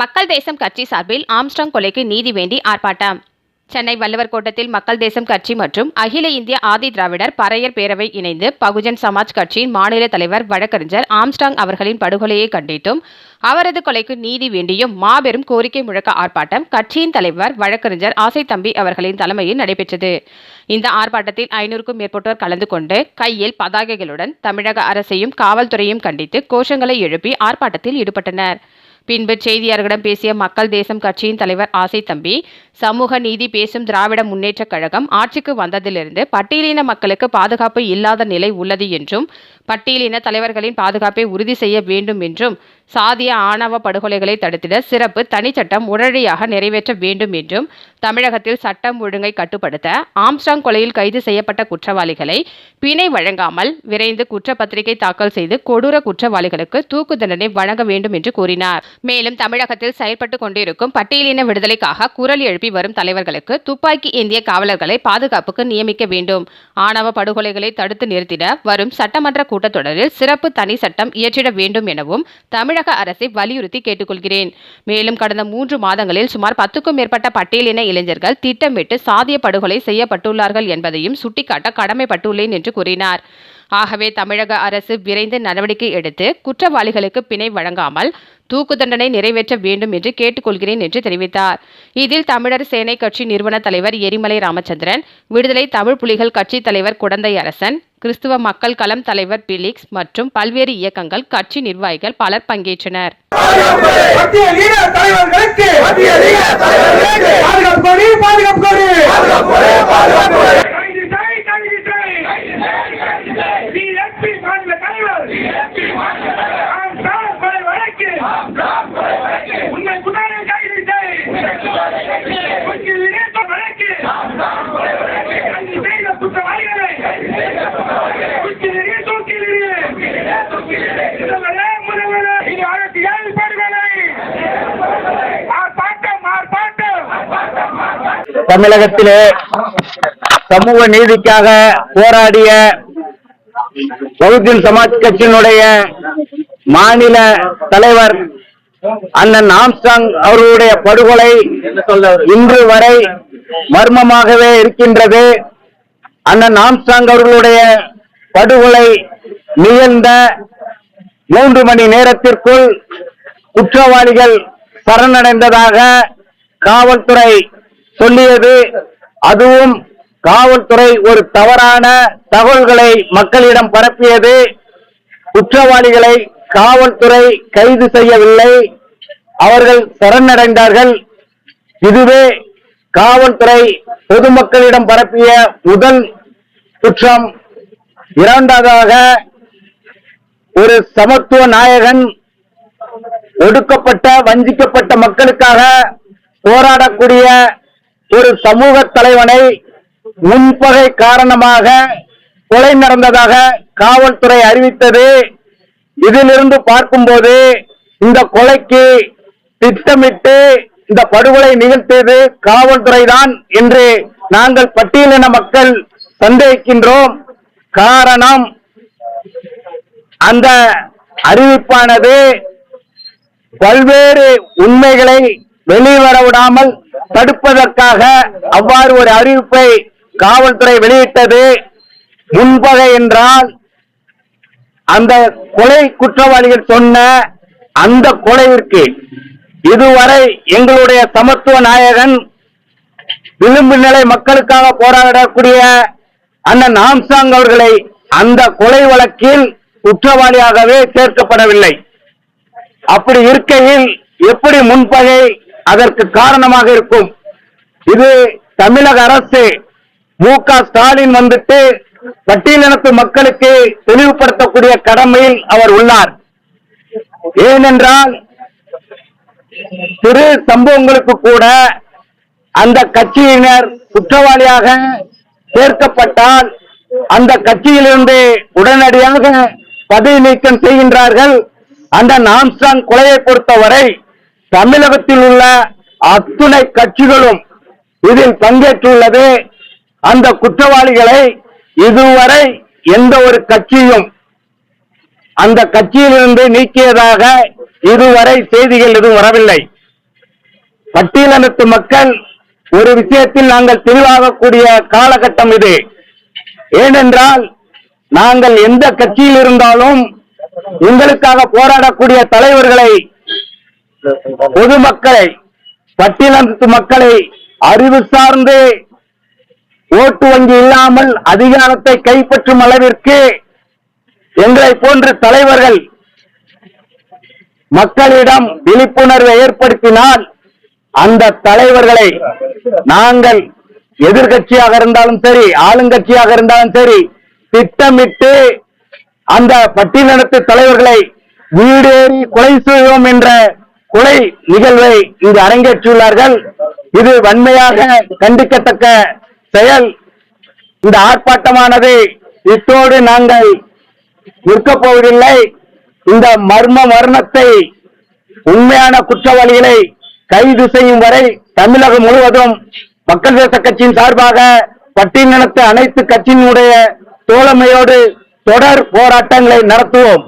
மக்கள் தேசம் கட்சி சார்பில் ஆம்ஸ்டாங் கொலைக்கு நீதி வேண்டி ஆர்ப்பாட்டம். சென்னை வள்ளுவர் கோட்டத்தில் மக்கள் தேசம் கட்சி மற்றும் அகில இந்திய ஆதி திராவிடர் பறையர் பேரவை இணைந்து பகுஜன் சமாஜ் கட்சியின் மாநில தலைவர் வழக்கறிஞர் ஆம்ஸ்டாங் அவர்களின் படுகொலையை கண்டித்தும் அவரது கொலைக்கு நீதி வேண்டியும் மாபெரும் கோரிக்கை முழக்க ஆர்ப்பாட்டம் கட்சியின் தலைவர் வழக்கறிஞர் ஆசை தம்பி அவர்களின் தலைமையில் நடைபெற்றது. இந்த ஆர்ப்பாட்டத்தில் ஐநூறுக்கும் மேற்பட்டோர் கலந்து கொண்டு கையில் பதாகைகளுடன் தமிழக அரசையும் காவல்துறையும் கண்டித்து கோஷங்களை எழுப்பி ஆர்ப்பாட்டத்தில் ஈடுபட்டனர். பின்பு செய்தியாளர்களிடம் பேசிய மக்கள் தேசம் கட்சியின் தலைவர் ஆசை தம்பி சமூக நீதி பேசும் திராவிட முன்னேற்றக் கழகம் ஆட்சிக்கு வந்ததிலிருந்து பட்டியலின மக்களுக்கு பாதுகாப்பு இல்லாத நிலை உள்ளது என்றும் பட்டியலின தலைவர்களின் பாதுகாப்பை உறுதி செய்ய வேண்டும் என்றும் சாதிய ஆணவ படுகொலைகளை தடுத்திட சிறப்பு தனிச்சட்டம் உடனடியாக நிறைவேற்ற வேண்டும் என்றும் தமிழகத்தில் சட்டம் ஒழுங்கை கட்டுப்படுத்த ஆம்ஸ்டாங் கொலையில் கைது செய்யப்பட்ட குற்றவாளிகளை பிணை வழங்காமல் விரைந்து குற்றப்பத்திரிகை தாக்கல் செய்து கொடூர குற்றவாளிகளுக்கு தூக்கு தண்டனை வழங்க வேண்டும் என்று கூறினார். மேலும் தமிழகத்தில் செயல்பட்டு கொண்டிருக்கும் பட்டியலின விடுதலைக்காக குரல் எழுப்பி வரும் தலைவர்களுக்கு துப்பாக்கி ஏந்திய காவலர்களை பாதுகாப்புக்கு நியமிக்க வேண்டும். ஆணவ படுகொலைகளை தடுத்து நிறுத்திட வரும் சட்டமன்ற கூட்டத்தொடரில் சிறப்பு தனி சட்டம் இயற்றிட வேண்டும் எனவும் தமிழக அரசை வலியுறுத்தி கேட்டுக்கொள்கிறேன். மேலும் கடந்த மூன்று மாதங்களில் சுமார் பத்துக்கும் மேற்பட்ட பட்டியலின இளைஞர்கள் திட்டமிட்டு சாதிய படுகொலை செய்யப்பட்டுள்ளார்கள் என்பதையும் சுட்டிக்காட்ட கடமைப்பட்டுள்ளேன் என்று கூறினார். ஆகவே தமிழக அரசு விரைந்து நடவடிக்கை எடுத்து குற்றவாளிகளுக்கு பிணை வழங்காமல் தூக்கு தண்டனை நிறைவேற்ற வேண்டும் என்று கேட்டுக்கொள்கிறேன் என்று தெரிவித்தார். இதில் தமிழர் சேனை கட்சி நிறுவன தலைவர் எரிமலை ராமச்சந்திரன் விடுதலை தமிழ் புலிகள் கட்சி தலைவர் குடந்தை அரசன் கிறிஸ்துவ மக்கள் களம் தலைவர் பிலிக்ஸ் மற்றும் பல்வேறு இயக்கங்கள் கட்சி நிர்வாகிகள் பலர் பங்கேற்றனர். மத்திய லீக தலைவர்களுக்கு மத்திய லீக தலைவர்களுக்கு பாதுகாப்பு கோரி பாதுகாப்பு கோரி கைது செய், கைது செய். DSP மாநில தலைவர் ஆம்ஸ்ட்ராங் கொலை வழக்கு. உண்மை குற்றவாளியை கைது செய். தூக்கில் இணைத்த வழக்கு. கைது செய்த குற்றவாளிகளை தூக்கில் இரு, தூக்கில் இரு. முதல்வரே, முதல்வரே, இது அரசியல் படுகொலை. ஆர்ப்பாட்டம், ஆர்ப்பாட்டம். தமிழகத்திலே சமூக நீதிக்காக போராடிய பகுஜன் சமாஜ் கட்சியினுடைய மாநில தலைவர் அண்ணன் ஆம்ஸ்டாங் அவர்களுடைய படுகொலை இன்று வரை மர்மமாகவே இருக்கின்றது. அண்ணன் ஆம்ஸ்டாங் அவர்களுடைய படுகொலை நிகழ்ந்த மூன்று மணி நேரத்திற்குள் குற்றவாளிகள் சரணடைந்ததாக காவல்துறை சொல்லியது அதுவும் காவல்துறை ஒரு தவறான தகவல்களை மக்களிடம் பரப்பியது. குற்றவாளிகளை காவல்துறை கைது செய்யவில்லை. அவர்கள் சரணடைந்தார்கள். இதுவே காவல்துறை பொதுமக்களிடம் பரப்பிய முதல் குற்றம். இரண்டாவதாக ஒரு சமத்துவ நாயகன் ஒடுக்கப்பட்ட வஞ்சிக்கப்பட்ட மக்களுக்காக போராடக்கூடிய ஒரு சமூக தலைவனை முன்பகை காரணமாக கொலை நடந்ததாக காவல்துறை அறிவித்தது. இதிலிருந்து பார்க்கும்போது இந்த கொலைக்கு திட்டமிட்டு இந்த படுகொலை நிகழ்த்தியது காவல்துறை தான் என்று நாங்கள் பட்டியலின மக்கள் சந்தேகிக்கின்றோம். காரணம் அந்த அறிவிப்பானது பல்வேறு உண்மைகளை வெளிவர விடாமல் தடுப்பதற்காக அவ்வாறு ஒரு அறிவிப்பை காவல்துறை வெளியிட்டது. முன்பகை என்றால் அந்த கொலை குற்றவாளிகள் சொன்ன அந்த கொலையிற்கு இதுவரை எங்களுடைய சமத்துவ நாயகன் விளிம்பு நிலை மக்களுக்காக போராடக்கூடிய அண்ணன் ஆம்சாங் அவர்களை அந்த கொலை வழக்கில் குற்றவாளியாகவே சேர்க்கப்படவில்லை. அப்படி இருக்கையில் எப்படி முன்பகை அதற்கு காரணமாக இருக்கும். இது தமிழக அரசு மு க ஸ்டாலின் வந்துட்டு பட்டியலினத்து மக்களுக்கு தெளிவுபடுத்தக்கூடிய கடமையில் அவர் உள்ளார். ஏனென்றால் சிறு சம்பவங்களுக்கு கூட அந்த கட்சியினர் குற்றவாளியாக சேர்க்கப்பட்டால் அந்த கட்சியிலிருந்து உடனடியாக பதவி நீக்கம் செய்கின்றார்கள். அந்த நாம்ஸ்டாங் கொலையை பொறுத்தவரை தமிழகத்தில் உள்ள அத்துணை கட்சிகளும் இதில் பங்கேற்றுள்ளது. அந்த குற்றவாளிகளை இதுவரை எந்த ஒரு கட்சியும் அந்த கட்சியிலிருந்து நீக்கியதாக இதுவரை செய்திகள் எதுவும் வரவில்லை. பட்டியலினத்து மக்கள் ஒரு விஷயத்தில் நாங்கள் தெளிவாகக்கூடிய காலகட்டம் இது. ஏனென்றால் நாங்கள் எந்த கட்சியில் இருந்தாலும் உங்களுக்காக போராடக்கூடிய தலைவர்களை பொதுமக்களை பட்டியலத்து மக்களை அறிவு சார்ந்து ஓட்டு வங்கி இல்லாமல் அதிகாரத்தை கைப்பற்றும் அளவிற்கு எங்களை போன்ற தலைவர்கள் மக்களிடம் விழிப்புணர்வை ஏற்படுத்தினால் அந்த தலைவர்களை நாங்கள் எதிர்கட்சியாக இருந்தாலும் சரி ஆளுங்கட்சியாக இருந்தாலும் சரி திட்டமிட்டு அந்த பட்டியலினத்து தலைவர்களை வீடேறி கொலை செய்வோம் என்ற கொலை நிகழ்வை இங்கு அரங்கேற்றியுள்ளார்கள் இது வன்மையாக கண்டிக்கத்தக்க செயல். இந்த ஆர்ப்பாட்டமானது இத்தோடு நாங்கள் நிற்கப் போவதில்லை. இந்த மர்ம மரணத்தை உண்மையான குற்றவாளிகளை கைது செய்யும் வரை தமிழகம் முழுவதும் மக்கள் தேச கட்சியின் சார்பாக பட்டியலினத்து அனைத்து கட்சியினுடைய தோழமையோடு தொடர் போராட்டங்களை நடத்துவோம்.